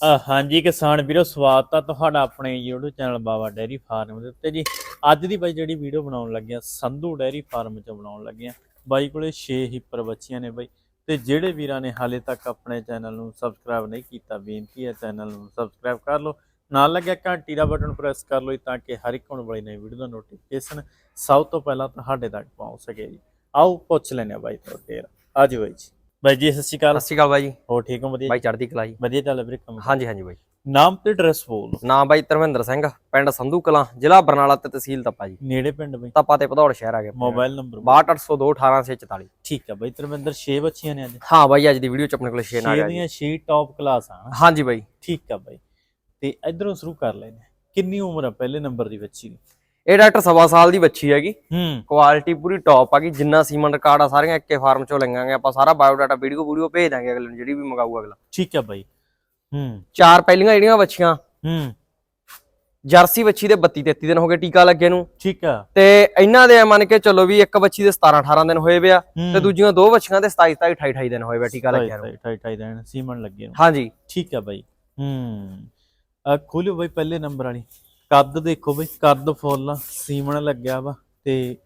ਹਾਂਜੀ ਕਿਸਾਨ ਵੀਰੋ, ਸਵਾਗਤ ਆ ਤੁਹਾਡਾ ਆਪਣੇ YouTube channel Baba dairy farm ਦੇ ਉੱਤੇ ਜੀ। ਅੱਜ ਦੀ ਬਾਈ ਜਿਹੜੀ ਵੀਡੀਓ ਬਣਾਉਣ ਲੱਗੇ ਆ, ਸੰਧੂ ਡੈਰੀ ਫਾਰਮ ਚ ਬਣਾਉਣ ਲੱਗੇ ਆ। ਬਾਈ ਕੋਲੇ 6 ਹਿੱਪਰ ਬੱਚੀਆਂ ਨੇ ਬਾਈ, ਤੇ ਜਿਹੜੇ ਵੀਰਾਂ ਨੇ ਹਾਲੇ ਤੱਕ ਆਪਣੇ ਚੈਨਲ ਨੂੰ ਸਬਸਕ੍ਰਾਈਬ ਨਹੀਂ ਕੀਤਾ, ਬੇਨਤੀ ਹੈ ਚੈਨਲ ਨੂੰ ਸਬਸਕ੍ਰਾਈਬ ਕਰ ਲਓ। ਨਾਲ ਲੱਗਿਆ ਘੰਟੀ ਦਾ ਬਟਨ ਪ੍ਰੈਸ ਕਰ ਲਓ ਜੀ, ਤਾਂ ਕਿ ਹਰ ਇੱਕ ਆਉਣ ਵਾਲੀ ਨਵੀਂ ਵੀਡੀਓ ਦਾ ਨੋਟੀਫਿਕੇਸ਼ਨ ਸਭ ਤੋਂ ਪਹਿਲਾਂ ਤੁਹਾਡੇ ਤੱਕ ਪਹੁੰਚ ਸਕੇ ਜੀ। ਆਓ ਪੁੱਛ ਲੈਣੇ ਆ ਬਾਈ ਤੋਂ। ਫੇਰ ਆਜੋ ਬਾਈ ਜੀ। ਬਾਈ ਜੀ ਸਤਿ ਸ਼੍ਰੀ ਅਕਾਲ। ਸਤਿ ਸ਼੍ਰੀ ਅਕਾਲ ਬਾਈ ਜੀ। ਹੋ ਠੀਕ ਹੋ? ਵਧੀਆ? ਬਾਈ ਚੜ੍ਹਦੀ ਕਲਾ ਜੀ। ਵਧੀਆ ਚੱਲ ਵੀਰੇ ਕੰਮ। ਹਾਂਜੀ ਹਾਂਜੀ ਬਾਈ। ਨਾਮ ਤੇ ਐਡਰੈਸ ਬੋਲ। ਨਾਮ ਬਾਈ ਧਰਮਿੰਦਰ ਸਿੰਘ ਪਿੰਡ ਸੰਧੂ ਕਲਾਂ ਜ਼ਿਲ੍ਹਾ ਬਰਨਾਲਾ ਤੇ ਤਹਿਸੀਲ ਤੱਪਾ ਜੀ। ਨੇੜੇ ਪਿੰਡ ਬਈ? ਤੱਪਾ ਤੇ ਭਦੌੜ ਸ਼ਹਿਰ ਆ ਗਿਆ। ਮੋਬਾਈਲ ਨੰਬਰ 62802 18644 ਠੀਕ ਆ ਬਈ ਤਰਵਿੰਦਰ 6 ਬੱਚੀਆਂ ਨੇ ਅੱਜ। ਹਾਂ ਬਾਈ ਅੱਜ ਦੀ ਵੀਡੀਓ ਚ ਆਪਣੇ ਕੋਲ 6 ਛੇ ਆ ਦੀਆਂ 6 ਟੌਪ ਕਲਾਸ ਆ ਹਾਂਜੀ ਬਾਈ। ਠੀਕ ਆ ਬਈ। ਤੇ ਇਧਰੋਂ ਸ਼ੁਰੂ ਕਰ ਲੈਨੇ ਕਿੰਨੀ ਉਮਰ ਆ ਪਹਿਲੇ ਨੰਬਰ ਦੀ ਬੱਚੀ ਦੀ? ਇਹ ਡਾਕਟਰ ਸਵਾ ਸਾਲ ਦੀ ਬੱਚੀ ਹੈਗੀ। ਹੂੰ। ਕੁਆਲਿਟੀ ਪੂਰੀ ਟੌਪ ਹੈਗੀ ਜਿੰਨਾ ਸੀਮਨ ਰਿਕਾਰਡ ਆ ਸਾਰੀਆਂ ਇੱਕੇ ਫਾਰਮ ਚੋਂ ਲੰਗਾਂਗੇ ਆਪਾਂ ਸਾਰਾ ਬਾਇਓਡਾਟਾ ਵੀਡੀਓ ਵੀਡੀਓ ਭੇਜ ਦਾਂਗੇ ਅਗਲੇ ਨੂੰ ਜਿਹੜੀ ਵੀ ਮੰਗਾਊਗਾ ਅਗਲਾ। ਠੀਕ ਆ ਬਈ। ਹੂੰ। ਚਾਰ ਪਹਿਲੀਆਂ ਜਿਹੜੀਆਂ ਬੱਚੀਆਂ। ਹੂੰ। ਜਰਸੀ ਬੱਚੀ ਦੇ 32 33 ਦਿਨ ਹੋ ਗਏ ਟੀਕਾ ਲੱਗੇ ਨੂੰ। ਠੀਕ ਆ। ਤੇ ਇਹਨਾਂ ਦੇ ਮੰਨ ਕੇ ਚੱਲੋ ਵੀ ਇੱਕ ਬੱਚੀ ਦੇ 17 18 ਦਿਨ ਹੋਏ ਪਿਆ ਹੂੰ। ਤੇ ਦੂਜੀਆਂ ਦੋ ਬੱਚੀਆਂ ਦੇ 27 27 28 28 ਦਿਨ ਹੋਏ ਪਿਆ ਟੀਕਾ ਲੱਗਿਆ ਨੂੰ। 28 28 ਦਿਨ ਸੀਮਨ ਲੱਗੇ ਨੂੰ। ਹਾਂਜੀ। ਠੀਕ ਆ ਬਈ। ਹੂੰ। ਆ ਖੋਲਿਓ ਬਈ ਪਹਿਲੇ ਨੰਬਰ ਵਾਲੀ। ਕੱਦ ਦੇਖੋ ਬਈ ਕੱਦ ਫੁੱਲ ਆ ਸੀਮਨ ਲੱਗਿਆ ਵਾ ਤੇ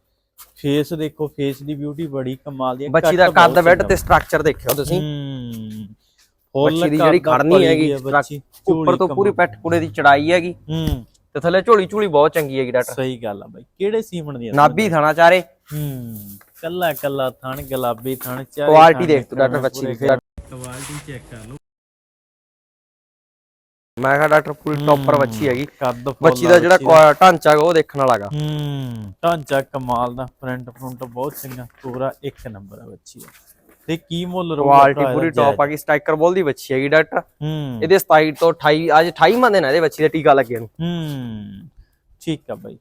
ਫੇਸ ਦੇਖੋ ਫੇਸ ਦੀ ਬਿਊਟੀ ਬੜੀ ਕਮਾਲ ਦੀ ਆ, ਬੱਚੀ ਦਾ ਕੱਦ ਚੰਗਾ ਤੇ ਸਟਰਕਚਰ ਦੇਖਿਓ ਤੁਸੀਂ। ਹੂੰ ਫੁੱਲ ਬੱਚੀ ਦੀ ਜਿਹੜੀ ਖੜਨੀ ਹੈਗੀ ਉੱਪਰ ਤੋਂ ਪੂਰੀ। ਪੈਠ ਪੁੜੇ ਦੀ ਚੜਾਈ ਹੈਗੀ। ਹੂੰ। ਤੇ ਥੱਲੇ ਝੋਲੀ ਝੋਲੀ ਬਹੁਤ ਚੰਗੀ ਹੈਗੀ ਡਾਕਟਰ। ਸਹੀ ਗੱਲ ਆ ਬਾਈ ਕਿਹੜੇ ਸੀਮਣ ਦੀ ਨਾਭੀ ਥਾਣਾ ਚਾਰੇ। ਹੂੰ ਕੱਲਾ ਕੱਲਾ ਥਣ ਗੁਲਾਬੀ ਥਣ ਚਾਰੇ ਕੁਆਲਿਟੀ ਦੇਖ ਤੂੰ ਡਾਕਟਰ ਬੱਚੀ ਦੀ ਕੁਆਲਿਟੀ ਚੈੱਕ ਕਰ ਲਓ। ਮੈਂ ਕਿਹਾ ਡਾਕਟਰ ਪੂਰੀ ਟੌਪਰ ਬੱਚੀ ਹੈਗੀ। ਕੱਦ ਬੱਚੀ ਆ ਦਾ ਜਿਹੜਾ ਢਾਂਚਾ ਉਹ ਦੇਖਣ ਵਾਲਾ ਹੈਗਾ। ਹੂੰ ਢਾਂਚਾ ਕਮਾਲ ਦਾ ਫਰੰਟ ਫਰੰਟ ਬਹੁਤ ਚੰਗਾ ਪੂਰਾ ਇੱਕ ਨੰਬਰ ਆ ਬੱਚੀ ਦਾ। ਤੇ ਕੀ ਮੁੱਲ ਰਹੂਗਾ ਕੁਆਲਿਟੀ ਪੂਰੀ? ਟੌਪ ਹੈਗੀ ਸਟ੍ਰਾਈਕਰ ਬੋਲ ਦੀ ਬੱਚੀ ਹੈਗੀ ਡਾਕਟਰ। ਹੂੰ। ਇਹਦੇ 27 ਤੋਂ 28 ਅੱਜ 28 ਮੰਦੇ ਨੇ ਇਹਦੇ ਬੱਚੀ ਦਾ ਟੀਕਾ ਲੱਗੇ ਨੂੰ। ਹੂੰ ਠੀਕ ਆ ਬਾਈ।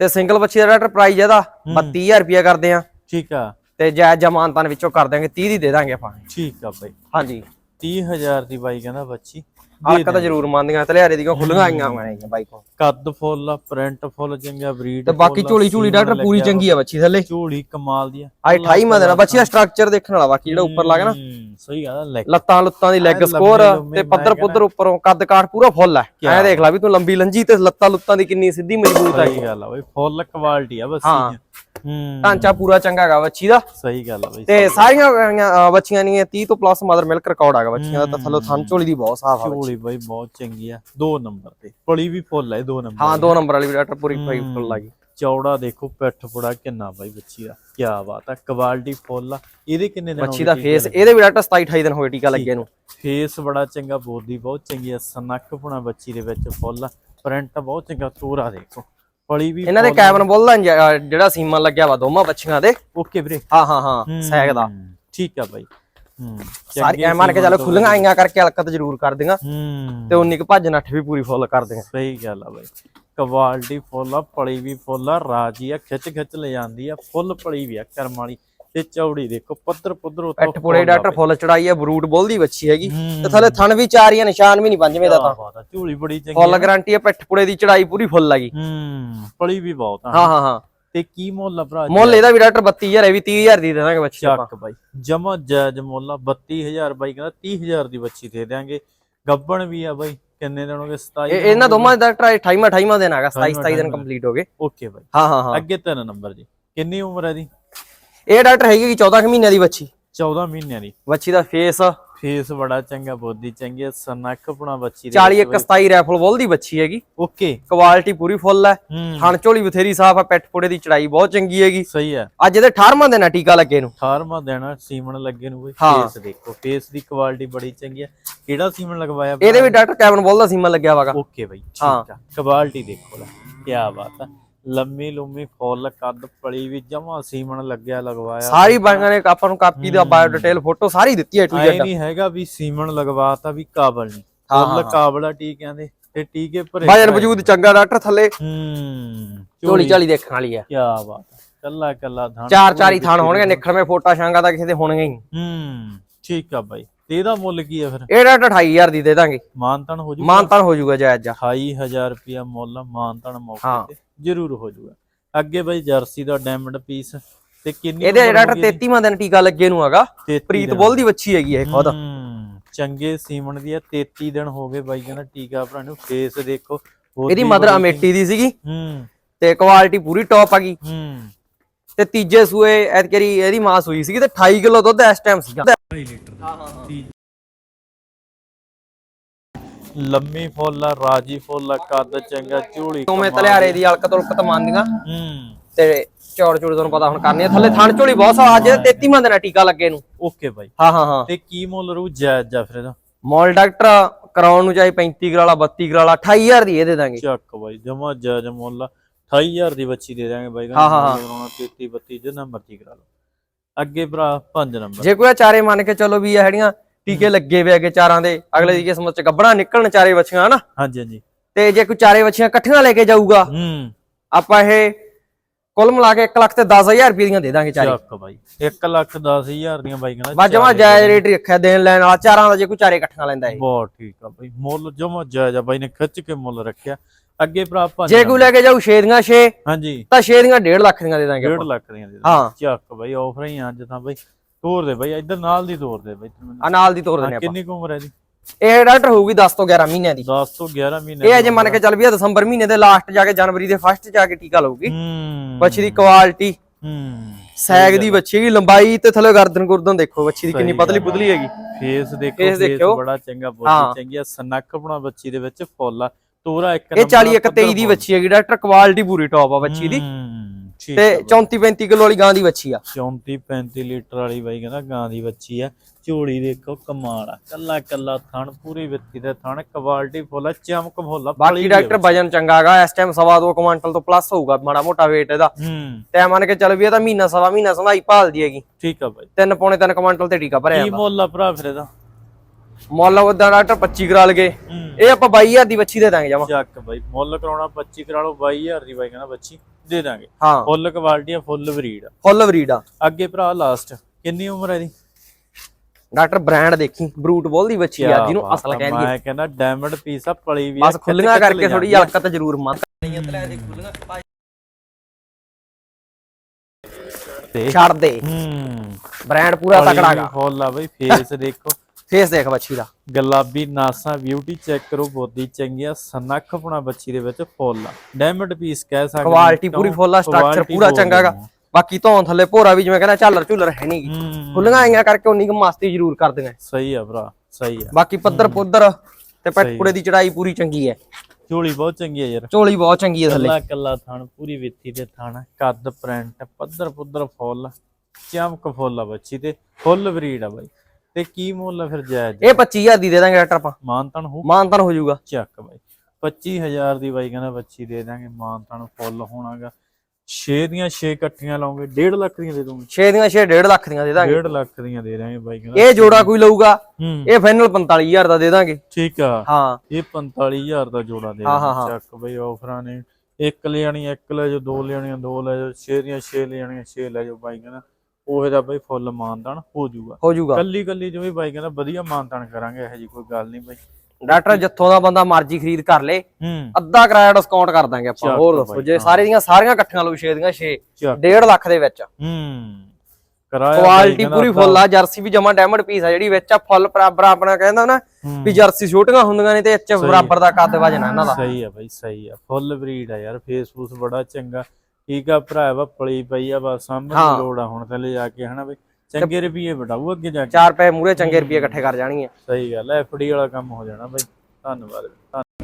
ਤੇ ਸਿੰਗਲ ਬੱਚੀ ਦਾ ਡਾਕਟਰ ਪ੍ਰਾਈਸ ਇਹਦਾ 32000 ਰੁਪਇਆ ਕਰਦੇ ਆ। ਠੀਕ ਆ। ਤੇ ਜਾਇਜ਼ ਜਮਾਨਤਾਂ ਵਿੱਚੋਂ ਕਰ ਦਾਂਗੇ 30 ਦੀ ਦੇ ਦਾਂਗੇ ਆਪਾਂ। ਠੀਕ ਆ ਬਾਈ। ਹਾਂਜੀ। 30000 ਦੀ ਬਾਈ ਕਹਿੰਦਾ ਬੱਚੀ ਹਲਕਾ ਤਾਂ ਜ਼ਰੂਰ ਮੰਨਦੀਆਂ ਤੇ ਲਿਆਰੇ ਦੀਆਂ ਖੁੱਲੀਆਂ ਆਈਆਂ ਹੋਈਆਂ ਨੇ ਬਾਈ ਕੋਲ। ਕੱਦ ਫੁੱਲ ਆ ਪ੍ਰਿੰਟ ਫੁੱਲ ਚੰਗਾ ਬਰੀਡ ਤੇ ਬਾਕੀ ਝੋਲੀ ਝੋਲੀ ਡਾਕਟਰ ਪੂਰੀ ਚੰਗੀ ਆ ਬੱਚੀ ਥੱਲੇ। ਝੋਲੀ ਕਮਾਲ ਦੀ ਆ। ਆਈ 28 ਮੰਦੇ ਨਾ ਬੱਚੀ ਦਾ ਸਟਰਕਚਰ ਦੇਖਣ ਵਾਲਾ ਬਾਕੀ ਜਿਹੜਾ ਉੱਪਰ ਲੱਗਾ ਨਾ। ਸਹੀ ਆ ਲੱਤਾਂ ਲੁੱਤਾਂ ਦੀ ਲੈਗ ਸਕੋਰ ਤੇ ਪੱਧਰ ਪੁੱਧਰ ਉੱਪਰੋਂ ਕੱਦ ਕਾਠ ਪੂਰਾ ਫੁੱਲ ਹੈ ਐ ਦੇਖ ਲੈ ਵੀ ਤੂੰ ਲੰਬੀ ਲੰਜੀ ਤੇ ਲੱਤਾਂ ਲੁੱਤਾਂ ਦੀ ਕਿੰਨੀ ਸਿੱਧੀ ਮਜ਼ਬੂਤ ਹੈ ਸਹੀ ਗੱਲ ਆ ਬਈ ਫੁੱਲ ਕੁਆਲਿਟੀ ਆ ਬਸ ਹਾਂ। ਹੂੰ। ਢਾਂਚਾ ਪੂਰਾ ਚੰਗਾ ਹੈਗਾ ਬੱਚੀ ਦਾ। ਸਹੀ ਗੱਲ ਆ ਬਈ। ਤੇ ਸਾਰੀਆਂ ਬੱਚੀਆਂ ਦੀਆਂ 30 ਤੋਂ ਪਲੱਸ ਮਦਰ ਮਿਲਕ ਰਿਕਾਰਡ ਹੈਗਾ ਬੱਚੀਆਂ ਦਾ। ਤਾਂ ਥੱਲੋਂ ਥਣ ਝੋਲੀ ਦੀ ਬਹੁਤ ਸਾਫ਼ ਆ। ਝੋਲੀ ਬਈ ਬਹੁਤ ਚੰਗੀ ਆ। ਦੋ ਨੰਬਰ ਤੇ। ਪਲੀ ਵੀ ਫੁੱਲ ਆ ਇਹ ਦੋ ਨੰਬਰ ਹਾਂ ਦੋ ਨੰਬਰ ਵਾਲੀ ਵੀ ਡਾਕਟਰ ਪੂਰੀ ਫੁੱਲ ਲੱਗੀ ਚੌੜਾ ਦੇਖੋ ਪਿੱਠ ਪੁੜਾ ਕਿੰਨਾ ਬਾਈ ਬੱਚੀ ਦਾ। ਕੀ ਬਾਤ ਆ ਕੁਆਲਿਟੀ ਫੁੱਲ ਆ। ਇਹਦੇ ਕਿੰਨੇ ਦਿਨ ਬੱਚੀ ਦਾ ਫੇਸ ਇਹਦੇ ਵੀ ਡਾਕਟਰ 27 28 ਦਿਨ ਹੋਏ ਟੀਕਾ ਲੱਗੇ ਨੂੰ। ਫੇਸ ਬੜਾ ਚੰਗਾ ਬੋਦੀ ਬਹੁਤ ਚੰਗੀ ਆ ਸਨੱਖ ਪੁਣਾ ਬੱਚੀ ਦੇ ਵਿੱਚ ਫੁੱਲ ਪ੍ਰਿੰਟ ਬਹੁਤ ਚੰਗਾ ਤੋਰਾ ਦੇਖੋ। ਪਲੀ ਵੀ ਇਹਨਾਂ ਦੇ ਕੈਬਨ ਬੁੱਲ ਦਾ ਇੰਜ- ਅਹ, ਜਿਹੜਾ ਸੀਮਾ ਲੱਗਿਆ ਵਾ ਦੋਵਾਂ ਬੱਚੀਆਂ ਦੇ। ਓਕੇ ਵੀਰੇ। ਹਾਂ ਹਾਂ ਹਾਂ ਸੈਗ ਦਾ। ਹੂੰ, ਠੀਕ ਆ ਬਾਈ। ਹੂੰ। ਸਾਰੀ ਐ ਮੰਨ ਕੇ ਚੱਲੋ ਖੁੱਲੀਆਂ ਆਈਆਂ ਕਰਕੇ ਹਲਕਤ ਜ਼ਰੂਰ ਕਰ ਦਿੰਗਾ ਤੇ ਉਨੀ ਕੁ ਭੱਜ ਨੱਠ ਵੀ ਪੂਰੀ ਫੁੱਲ ਕਰ ਦਿੰਗਾ ਸਹੀ ਗੱਲ ਆ ਬਾਈ। ਕੁਆਲਿਟੀ ਫੁੱਲ ਆ ਪਲੀ ਵੀ ਫੁੱਲ ਆ ਰਾਜੀ ਆ ਖਿੱਚ ਖਿੱਚ ਲੈ ਜਾਂਦੀ ਆ ਫੁੱਲ ਪਲੀ ਵੀ ਆ ਕਰਮ ਵਾਲੀ। ਤੇ ਚੌੜੀ ਦੇਖੋ ਪੱਧਰ ਪੁੱਧਰ ਉੱਤੋਂ ਪੈਠ ਪੁੜੇ ਡਾਕਟਰ ਫੁੱਲ ਚੜਾਈ ਆ ਬਰੂਟ ਬੁੱਲ ਦੀ ਬੱਚੀ ਹੈਗੀ। ਤੇ ਥੱਲੇ ਥਣ ਵੀ ਚਾਰ ਹੀ ਆ ਨਿਸ਼ਾਨ ਵੀ ਨਹੀਂ ਪੰਜਵੇਂ ਦਾ ਤਾਂ। ਆ ਝੋਲੀ ਬੜੀ ਚੰਗੀ ਫੁੱਲ ਗਾਰੰਟੀ ਆ ਪੈਠ ਪੁੜੇ ਦੀ ਚੜਾਈ ਪੂਰੀ ਫੁੱਲ ਹੈਗੀ ਹੂੰ ਪਲੀ ਵੀ ਬਹੁਤ ਆ। ਹਾਂ ਹਾਂ ਹਾਂ। ਤੇ ਕੀ ਮੁੱਲ ਆ ਭਰਾ ਮੁੱਲ ਇਹਦਾ ਵੀ ਡਾਕਟਰ 32000 ਹੈ ਵੀ 30000 ਦੀ ਦੇ ਦਾਂਗੇ ਬੱਚੀ ਆਪਾਂ। ਚੱਕ ਬਾਈ। ਜਮਾ ਜਾਇਜ਼ ਮੁੱਲ ਆ 32000 ਬਾਈ ਕਹਿੰਦਾ 30000 ਦੀ ਬੱਚੀ ਦੇ ਦਿਆਂਗੇ। ਗੱਬਣ ਵੀ ਆ ਬਾਈ ਕਿੰਨੇ ਦਿਨ ਹੋ ਗਏ? 27 ਇਹ ਇਹਨਾਂ ਦੋਵਾਂ ਦਾ ਡਾਕਟਰ 28ਵਾਂ 28ਵਾਂ ਦਿਨ ਹੈਗਾ 27 27 ਦਿਨ ਕੰਪਲੀਟ ਹੋ ਗਏ। Okay bye. ਹਾਂ ਹਾਂ ਹਾਂ। ਅੱਗੇ ਤਿੰਨ ਨੰਬਰ ਜੀ। ਕਿੰਨੀ ਉਮਰ ਹੈ ਦੀ ਇਹ ਡਾਕਟਰ ਹੈਗੀ ਕਿ 14 ਕੁ ਮਹੀਨਿਆਂ ਦੀ ਬੱਚੀ। 14 ਮਹੀਨਿਆਂ ਦੀ। ਬੱਚੀ ਦਾ ਫੇਸ ਫੇਸ ਬੜਾ ਚੰਗਾ ਬੋਦੀ ਚੰਗੀ ਆ, ਸਨੱਖ ਬੱਚੀ 40 ਇੱਕ 27 ਰਾਈਫਲ ਬੁੱਲ ਦੀ ਬੱਚੀ ਹੈਗੀ। ਓਕੇ। ਕੁਆਲਿਟੀ ਪੂਰੀ ਫੁੱਲ ਹੈ ਹੂੰ। ਥਣ ਝੋਲੀ ਬਥੇਰੀ ਸਾਫ਼ ਹੈ ਪੈਠ ਪੁੜੇ ਦੀ ਚੜਾਈ ਬਹੁਤ ਚੰਗੀ ਹੈਗੀ। ਸਹੀ ਹੈ ਅੱਜ ਇਹਦੇ 18ਵਾਂ ਦਿਨ ਟੀਕਾ ਲੱਗੇ ਨੂੰ। 18ਵਾਂ ਦੇਣਾ ਸੀਮਨ ਲੱਗੇ ਨੂੰ ਹਾਂ। ਫੇਸ ਦੇਖੋ ਫੇਸ ਦੀ ਕੁਆਲਿਟੀ ਬੜੀ ਚੰਗੀ ਆ। ਕਿਹੜਾ ਸੀਮਨ ਲਗਵਾਇਆ? ਇਹਦੇ ਵੀ ਡਾਕਟਰ ਕੈਬਨ ਬੁੱਲ ਦਾ ਸੀਮਾ ਲੱਗਿਆ ਵਾਗਾ। ਓਕੇ ਬਾਈ ਠੀਕ ਹਾਂ। ਕੁਆਲਿਟੀ ਦੇਖੋ ਲੈ ਕੀ ਬਾਤ ਆ। ਲੰਮੀ ਲੰਮੀ ਫੁੱਲ ਕੱਦ ਪਲੀ ਵੀ ਜਮਾ ਸੀਮਨ ਲੱਗਿਆ ਲਗਵਾਇਆ। ਸਾਰੀ ਬਾਈਆਂ ਨੇ ਆਪਾਂ ਨੂੰ ਕਾਪੀ ਦਾ ਬਾਇਓ ਡਿਟੇਲ ਫੋਟੋ ਸਾਰੀ ਦਿੱਤੀ ਹੈ ਟੂ ਜੈਡ ਨਹੀਂ ਹੈਗਾ ਵੀ ਸੀਮਨ ਲਗਵਾਤਾ ਵੀ ਕਾਬਲ ਨਹੀਂ। ਫੁੱਲ। ਕਾਬਲ ਆ ਟੀਕਿਆਂ ਦੇ ਤੇ ਟੀਕੇ ਭਰੇ ਵਜਨ ਵਜੂਦ ਚੰਗਾ ਡਾਕਟਰ ਥੱਲੇ। ਹੂੰ ਝੋਲੀ ਝਾਲੀ ਦੇਖਣ ਵਾਲੀ ਹੈ ਕੀ ਬਾਤ ਆ। ਕੱਲਾ ਕੱਲਾ ਥਾਣ। ਚਾਰ ਚਾਰ ਹੀ ਥਾਣ ਹੋਣਗੇ ਨਿਖੜਵੇਂ ਫੋਟਾ ਸ਼ਾਂਗਾ ਤਾਂ ਕਿਸੇ ਦੇ ਹੋਣਗੇ ਹੀ। ਹੂੰ ਠੀਕ ਆ ਬਾਈ। ਤੇ ਇਹਦਾ ਮੁੱਲ ਕੀ ਆ ਫਿਰ? ਇਹ ਡਾਕਟਰ 28000 ਦੀ ਦੇ ਦਾਂਗੇ। ਮਾਨਤਨ ਹੋ ਜੂ ਮਾਨਤਾਨ ਹੋ ਜਾਊਗਾ ਜਾਇਜ਼ ਜਾ 28000 ਰੁਪਿਆ ਮੁੱਲ ਮਾਨਤਨ ਮੌਕੇ। ਤੇ। ਜ਼ਰੂਰ ਹੋ ਜਾਊਗਾ। ਅੱਗੇ ਬਾਈ ਜਰਸੀ ਦਾ ਡਾਇਮੰਡ ਪੀਸ ਤੇ ਕਿੰਨੀ ਇਹਦੇ ਹੋਊਗੀ 33ਵਾਂ ਦਿਨ ਟੀਕਾ ਲੱਗੇ ਨੂੰ ਹੈਗਾ। 33 ਪ੍ਰੀਤ। ਬੁੱਲ ਦੀ ਬੱਚੀ ਹੈਗੀ ਇਹ ਖੁਦ। ਚੰਗੇ ਸੀਮਨ ਦੀ ਆ 33 ਦਿਨ ਹੋ ਗਏ ਬਾਈ ਕਹਿੰਦਾ ਟੀਕਾ ਭਰਾ ਨੂੰ। ਫੇਸ ਦੇਖੋ ਇਹਦੀ ਮਦਰ ਅਮੇਟੀ ਦੀ ਸੀਗੀ। ਹੂੰ। ਤੇ ਕੁਆਲਿਟੀ ਪੂਰੀ ਟੌਪ ਆ ਗਈ। ਹੂੰ। ਤੇ ਤੀਜੇ ਸੂਏ ਐਤਕਰੀ ਇਹਦੀ ਮਾਂ ਸੂਈ ਸੀਗੀ ਤੇ 28 ਕਿਲੋ ਦੁੱਧ ਇਸ ਟਾਈਮ ਸੀਗਾ। 2.5 ਲੀਟਰ ਹਾਂ ਹਾਂ ਲੰਮੀ ਫੁੱਲ ਆ ਰਾਜੀ ਫੁੱਲ ਆ ਕੱਦ ਚੰਗਾ ਝੋਲੀ ਕਮਾਲ ਤਲਿਆਰੇ ਦੀ ਅਲਕਤ ਉਲਕਤ ਮੰਨਦੀਆਂ ਹੂੰ। ਤੇ ਚੌੜ ਚੌੜ ਤੁਹਾਨੂੰ ਪਤਾ ਹੁਣ ਕਰਨੀ ਆ। ਥੱਲੇ ਥਣ ਝੋਲੀ ਬਹੁਤ ਸਾਰਾ ਅੱਜ 33 ਮੰਨ ਦੇਣਾ ਟੀਕਾ ਲੱਗੇ ਨੂੰ। Okay bye. ਹਾਂ ਹਾਂ ਹਾਂ। ਤੇ ਕੀ ਮੁੱਲ ਰੂ ਜਾਇਜ਼ ਜਾ ਫਿਰ ਇਹਦਾ ਮੋਲ ਡਾਕਟਰ ਕਰਾਉਣ ਨੂੰ ਚਾਹੇ 35 ਕਰਾਲਾ 32 ਕਰਾਲਾ 28000 ਦੀ ਇਹ ਦੇ ਦਾਂਗੇ। ਚੱਕ ਬਾਈ ਜਮਾ ਜਾਇਜ਼ ਮੁੱਲ ਆ। 28000 ਦੀ ਬੱਚੀ ਦੇ ਦਾਂਗੇ ਬਾਈ ਹਾਂ, ਹਾਂ, ਹਾਂ। 33 32 ਜਿੰਨਾ ਮਰਜ਼ੀ ਕਰਾ ਲਓ। ਅੱਗੇ ਭਰਾ 5 ਨੰਬਰ। ਜੇ ਕੋਈ ਚਾਰੇ ਮੰਨ ਕੇ ਚਲੋ ਵੀ ਇਹ ਜਿਹੜੀਆਂ ਟੀਕੇ ਲੱਗੇ ਵੇ ਅੱਗੇ ਚਾਰਾਂ ਦੇ ਅਗਲੇ ਦੀ ਕਿਸਮਤ ਚ ਗੱਬਣਾ ਨਿਕਲਣ ਚਾਰੇ ਬੱਚੀਆਂ ਹਨਾ? ਹਾਂਜੀ ਹਾਂਜੀ। ਤੇ ਜੇ ਕੋਈ ਚਾਰੇ ਬੱਚੀਆਂ ਇਕੱਠੀਆਂ ਲੈ ਕੇ ਜਾਊਗਾ ਹੂੰ। ਆਪਾਂ ਇਹ ਕੁੱਲ ਮਿਲਾ ਕੇ 1 ਲੱਖ ਤੇ 10000 ਰੁਪਏ ਦੀਆਂ ਦੇ ਦਾਂਗੇ ਚਾਰੇ। ਚੱਕ ਬਾਈ। 1 ਲੱਖ 10000 ਦੀਆਂ ਬਾਈ ਕਹਿੰਦਾ ਬਸ ਜਮਾ ਜਾਇਜ਼ ਰੇਟ ਹੀ ਰੱਖਿਆ ਦੇਣ ਲੈਣ ਵਾਲਾ ਚਾਰਾਂ ਦਾ ਜੇ ਕੋਈ ਚਾਰੇ ਇਕੱਠੀਆਂ ਲੈਂਦਾ ਇਹ। ਬਹੁਤ ਠੀਕ ਆ ਬਾਈ ਮੁੱਲ ਜਮਾ ਜਾਇਜ਼ ਆ ਬਾਈ ਨੇ ਖਿੱਚ ਕੇ ਮੁੱਲ ਰੱਖਿਆ। ਅੱਗੇ ਭਰਾ 5 ਜੇ ਕੋਈ ਲੈ ਕੇ ਜਾਊ ਛੇ ਦੀਆਂ ਛੇ ਹਾਂਜੀ। ਤਾਂ ਛੇ ਦੀਆਂ 1.5 ਲੱਖ ਦੀਆਂ ਦੇ ਦਾਂਗੇ 1.5 ਆਪਾਂ। ਲੱਖ ਦੀਆਂ ਦੇ ਦੇ ਹਾਂ। ਚੱਕ ਬਾਈ ਆਫਰ ਹੀ ਆ ਅੱਜ ਤਾਂ ਬਾਈ। ਤੋਰ ਦੇ ਬਾਈ ਇੱਧਰ ਨਾਲ ਦੀ ਤੋਰ ਦੇ ਬਾਈ। ਆ ਨਾਲ ਦੀ ਤੋਰ ਦਿੰਦੇ ਆਪਾਂ। ਕਿੰਨੀ ਕੁ ਉਮਰ ਹੈ ਦੀ ਇਹ ਡਾਕਟਰ ਹੋਊਗੀ 10 ਤੋਂ 11 ਮਹੀਨਿਆਂ ਦੀ। 10 ਤੋਂ 11 ਮਹੀਨੇ ਇਹ ਅਜੇ ਮੰਨ ਕੇ ਚੱਲ ਵੀ ਆ ਦਸੰਬਰ ਮਹੀਨੇ ਦੇ ਲਾਸਟ ਜਾ ਕੇ ਜਨਵਰੀ ਦੇ ਫਸਟ ਜਾ ਕੇ ਟੀਕਾ ਲਾਊਗੀ। ਹੂੰ। ਬੱਚੀ ਦੀ ਕੁਆਲਿਟੀ ਹੂੰ। ਸੈਗ ਦੀ ਬੱਚੀ ਦੀ ਲੰਬਾਈ ਤੇ ਥੱਲੇ ਗਰਦਨ ਗੁਰਦਨ ਦੇਖੋ ਬੱਚੀ ਦੀ ਕਿੰਨੀ ਪਤਲੀ ਪੁਤਲੀ ਹੈਗੀ। ਫੇਸ ਦੇਖੋ ਫੇਸ। ਬੜਾ ਚੰਗਾ। ਬਹੁਤ ਚੰਗੀ ਆ। ਸਨੱਖ ਬਣਾ ਬੱਚੀ ਦੇ ਵਿੱਚ ਫੁੱਲ ਤੋਰਾ ਇੱਕ ਇਹ 40 ਇੱਕ 23 ਦੀ ਬੱਚੀ ਹੈਗੀ ਡਾਕਟਰ ਕੁਆਲਿਟੀ ਪੂਰੀ ਟੌਪ ਆ ਬੱਚੀ ਦੀ। ਤੇ 34 35 ਕਿਲੋ ਵਾਲੀ ਗਾਂ ਦੀ ਬੱਚੀ ਆ। 34 35 ਲੀਟਰ ਵਾਲੀ ਬਾਈ ਕਹਿੰਦਾ ਗਾਂ ਦੀ ਬੱਚੀ ਆ। ਝੋਲੀ ਦੇਖੋ ਕਮਾਲ ਆ। ਕੱਲਾ ਕੱਲਾ ਥਣ ਪੂਰੀ ਵਿੱਤੀ ਦੇ ਥਣ ਕੁਆਲਿਟੀ ਫੁੱਲ ਚਮਕ ਫੁੱਲ ਬਾਕੀ ਡਾਕਟਰ ਵਜਨ ਚੰਗਾ ਹੈਗਾ ਇਸ ਟਾਈਮ ਸਵਾ ਦੋ ਕੁਆਂਟਲ ਤੋਂ ਪਲੱਸ ਹੋਊਗਾ ਮਾੜਾ ਮੋਟਾ weight ਇਹਦਾ। ਹੂੰ। ਤੇ ਮੰਨ ਕੇ ਚੱਲ ਵੀ ਇਹ ਤਾਂ ਮਹੀਨਾ ਸਵਾ ਮਹੀਨਾ ਸੰਭਾਈ ਭਾਲਦੀ ਹੈਗੀ। ਠੀਕ ਆ ਬਾਈ। ਤਿੰਨ ਪੌਣੇ ਤਿੰਨ ਕੁਆਂਟਲ ਤੇ ਟੀਕਾ ਭਰਿਆ ਕੀ ਮੁੱਲ ਆ ਭਰਾ ਫਿਰ ਇਹਦਾ? ਮੁੱਲ ਉਹਦਾ ਡਾਕਟਰ 25 ਕਰਾ ਲਗੇ। ਇਹ ਆਪਾਂ 22000 ਦੀ ਬੱਚੀ ਦੇ ਦਾਂਗੇ ਜਮਾ। ਚੱਕ ਬਾਈ ਮੁੱਲ ਕਰਾਉਣਾ 25 ਕਰਾ ਲਓ 22000 ਦੀ ਬਾਈ ਕਹਿੰਦਾ ਬੱਚੀ ਦੇ ਦਾਂਗੇ। ਹਾਂ। ਫੁੱਲ ਕੁਆਲਿਟੀ ਆ ਫੁੱਲ ਬਰੀਡ ਫੁੱਲ ਬਰੀਡ ਆ। ਅੱਗੇ ਭਰਾ ਲਾਸਟ ਕਿੰਨੀ ਉਮਰ ਹੈ ਦੀ ਡਾਕਟਰ ਬ੍ਰਾਂਡ ਦੇਖੀ ਬਰੂਟ ਬੋਲ ਦੀ ਬੱਚੀ ਆ ਜਿਹਨੂੰ ਅਸਲ ਕਹਿ ਦਈਏ ਮੈਂ ਕਹਿੰਦਾ ਡਾਇਮੰਡ ਪੀਸ ਆ ਪਲੀ ਵੀ ਆ, ਬਸ ਖੁੱਲੀਆਂ ਕਰਕੇ ਥੋੜੀ ਆ। ਹਲਕਤ ਜ਼ਰੂਰ ਮੰਨ ਛੱਡ ਦੇ। ਹੂੰ। ਬ੍ਰਾਂਡ ਪੂਰਾ ਤਕੜਾ ਹੈਗਾ। ਫੁੱਲ ਆ ਬਈ ਫੇਸ ਦੇਖੋ। ਫੇਸ ਦੇਖ ਬੱਚੀ ਦਾ। ਗੁਲਾਬੀ ਨਾਸਾਂ ਬਿਊਟੀ ਚੈੱਕ ਕਰੋ ਬੋਦੀ ਚੰਗੀ ਆ ਸਨੱਖ ਪੁਣਾ ਬੱਚੀ ਦੇ ਵਿੱਚ ਫੁੱਲ ਡਾਇਮੰਡ ਪੀਸ ਕਹਿ ਸਕਦੇ ਕੁਆਲਿਟੀ ਪੂਰੀ ਫੁੱਲ ਆ ਸਟਰਕਚਰ ਪੂਰਾ ਬਹੁਤ ਚੰਗਾ ਹੈਗਾ। ਬਾਕੀ ਤੋਂ ਥੱਲੇ ਭੋਰਾ ਵੀ ਜਿਵੇਂ ਕਹਿੰਦਾ ਝਾਲਰ ਝੂਲਰ ਹੈ ਨਹੀਂ ਹੂੰ ਖੁੱਲੀਆਂ ਆਈਆਂ ਕਰਕੇ ਉਨੀ ਕੁ ਮਸਤੀ ਜ਼ਰੂਰ ਕਰਦੀਆਂ ਸਹੀ ਆ ਭਰਾ ਸਹੀ ਆ। ਬਾਕੀ ਪੱਧਰ ਪੁੱਧਰ ਤੇ ਪਟਪੁੜੇ ਦੀ ਚੜਾਈ ਪੂਰੀ ਚੰਗੀ ਹੈ। ਝੋਲੀ ਬਹੁਤ ਚੰਗੀ ਆ ਯਾਰ। ਝੋਲੀ ਬਹੁਤ ਚੰਗੀ ਹੈ ਥੱਲੇ। ਕੱਲਾ ਕੱਲਾ ਥਣ ਪੂਰੀ ਵਿੱਥੀ ਤੇ ਥਣ ਕੱਦ ਪ੍ਰਿੰਟ ਪੱਧਰ ਪੁੱਧਰ ਫੁੱਲ ਚਮਕ ਫੁੱਲ ਆ ਬੱਚੀ ਤੇ। ਫੁੱਲ ਬਰੀਡ ਆ ਬਾਈ। ਤੇ ਕੀ ਮੁੱਲ ਆ ਫਿਰ ਜਾਇਜ਼? ਇਹ 25000 ਦੀ ਦੇ ਦਾਂਗੇ ਡਾਕਟਰ ਆਪਾਂ। ਮਾਨਤਨ ਹੋ ਮਾਨਤਨ ਹੋ ਜਾਊਗਾ। ਚੱਕ ਬਾਈ। 25000 ਦੀ ਬਾਈ ਕਹਿੰਦਾ ਬੱਚੀ ਦੇ ਦਾਂਗੇ ਮਾਨਤਨ ਫੁੱਲ ਹੋਣਾਗਾ। 6 ਦੀਆਂ 6 ਇਕੱਠੀਆਂ ਲਾਉਂਗੇ 1.5 ਲੱਖ ਦੀਆਂ ਦੇ ਦੂੰਗੇ 6 ਦੀਆਂ 6 1.5 ਲੱਖ ਦੀਆਂ ਦੇ ਦਾਂਗੇ। 1.5 ਲੱਖ ਦੀਆਂ ਦੇ ਦਾਂਗੇ ਬਾਈ ਕਹਿੰਦਾ। ਇਹ ਜੋੜਾ ਕੋਈ ਲਊਗਾ ਇਹ ਫਾਈਨਲ 45000 ਦਾ ਦੇ ਦਾਂਗੇ। ਠੀਕ ਆ। ਹਾਂ। ਇਹ 45000 ਦਾ ਜੋੜਾ ਦੇ ਦਾਂਗੇ। ਚੱਕ ਬਈ ਆਫਰਾਂ ਨੇ। ਇੱਕ ਲਿਆਣੀ ਇੱਕ ਲੈ ਜਾਓ ਦੋ ਲਿਆਣੀਆਂ ਦੋ ਲੈ ਜਾਓ। 6 ਦੀਆਂ 6 ਲਿਆਣੀਆਂ 6 ਲੈ ਜਾਓ ਬਾਈ ਕਹਿੰਦਾ। ਉਹੇ ਦਾ ਬਈ ਫੁੱਲ ਮਾਨਦਾਨ ਹੋ ਜਾਊਗਾ। ਹੋ ਜਾਊਗਾ। ਕੱਲੀ ਕੱਲੀ ਜੋ ਵੀ ਬਾਈ ਕਹਿੰਦਾ ਵਧੀਆ ਮਾਨਦਾਨ ਕਰਾਂਗੇ ਇਹੋ ਜੀ ਕੋਈ ਗੱਲ ਨਹੀਂ ਬਾਈ। ਡਾਕਟਰ ਜਿੱਥੋਂ ਦਾ ਬੰਦਾ ਮਰਜ਼ੀ ਖਰੀਦ ਕਰ ਲੇ ਅੱਧਾ ਕਿਰਾਇਆ ਡਿਸਕਾਊਂਟ ਕਰ ਦਾਂਗੇ ਆਪਾਂ ਹੋਰ ਦੱਸੋ ਜੇ ਸਾਰੀਆਂ ਦੀਆਂ ਸਾਰੀਆਂ ਇਕੱਠੀਆਂ ਲਓ 6 ਦੀਆਂ 6 ਚੱਕ 1.5 ਲੱਖ ਦੇ ਵਿੱਚ। ਹੂੰ। ਕਰਾਇਆ ਕੁਆਲਿਟੀ ਪੂਰੀ ਫੁੱਲ ਆ ਜਰਸੀ ਵੀ ਜਮਾ ਡਾਇਮੰਡ ਪੀਸ ਆ ਜਿਹੜੀ ਵਿੱਚ ਆ ਫੁੱਲ ਬਰਾਬਰ ਆਪਣਾ ਕਹਿੰਦਾ ਨਾ। ਵੀ ਜਰਸੀ ਛੋਟੀਆਂ ਹੁੰਦੀਆਂ ਨੇ ਤੇ ਇੱਚ ਬਰਾਬਰ ਦਾ ਕੱਦ ਵਜਣਾ ਇਹਨਾਂ ਦਾ। ਸਹੀ ਆ ਬਾਈ ਸਹੀ ਆ। ਫੁੱਲ ਬਰੀਡ ਆ ਯਾਰ ਫੇਸਬੁੱਕ ਬੜਾ ਚੰਗਾ। ਠੀਕ ਆ ਭਰਾਵਾ ਪਲੀ ਪਈ ਆ ਬਸ ਸਾਹਮਣੇ। ਲੋੜ ਆ ਹੁਣ ਥੱਲੇ ਜਾ ਕੇ ਹਨਾ ਬਈ? ਚੰਗੇ ਰੁਪਏ ਵਟਾਊ ਅੱਗੇ ਜਾ ਕੇ। ਚਾਰ ਪੈ ਮੂਰੇ ਚੰਗੇ ਰੁਪਏ ਇਕੱਠੇ ਕਰ ਜਾਣਗੇ। ਸਹੀ ਗੱਲ ਐ ਐਫਡੀ ਵਾਲਾ ਕੰਮ ਹੋ ਜਾਣਾ ਬਾਈ। ਧੰਨਵਾਦ ਧੰਨ-